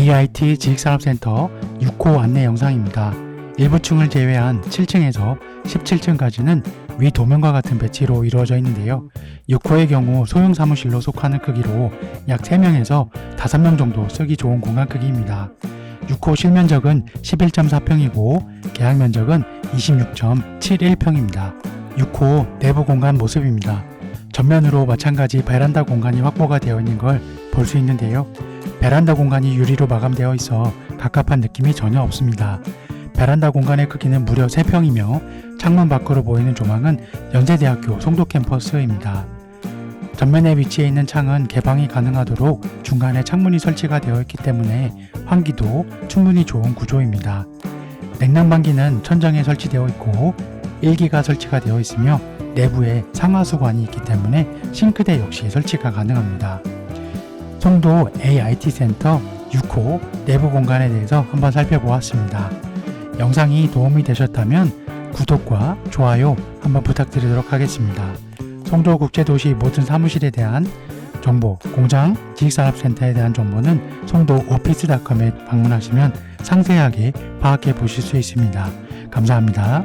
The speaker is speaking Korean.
AIT 지식산업센터 6호 안내 영상입니다. 일부 층을 제외한 7층에서 17층까지는 위 도면과 같은 배치로 이루어져 있는데요. 6호의 경우 소형 사무실로 속하는 크기로 약 3명에서 5명 정도 쓰기 좋은 공간 크기입니다. 6호 실면적은 11.4평이고 계약 면적은 26.71평입니다. 6호 내부 공간 모습입니다. 전면으로 마찬가지 베란다 공간이 확보가 되어 있는 걸 볼 수 있는데요. 베란다 공간이 유리로 마감되어 있어 갑갑한 느낌이 전혀 없습니다. 베란다 공간의 크기는 무려 3평이며 창문 밖으로 보이는 조망은 연세대학교 송도 캠퍼스입니다. 전면에 위치해 있는 창은 개방이 가능하도록 중간에 창문이 설치가 되어 있기 때문에 환기도 충분히 좋은 구조입니다. 냉난방기는 천장에 설치되어 있고 일기가 설치가 되어 있으며 내부에 상하수관이 있기 때문에 싱크대 역시 설치가 가능합니다. 송도 AIT 센터 6호 내부 공간에 대해서 한번 살펴보았습니다. 영상이 도움이 되셨다면 구독과 좋아요 한번 부탁드리도록 하겠습니다. 송도 국제도시 모든 사무실에 대한 정보, 공장, 지식산업센터에 대한 정보는 송도 오피스닷컴에 방문하시면 상세하게 파악해 보실 수 있습니다. 감사합니다.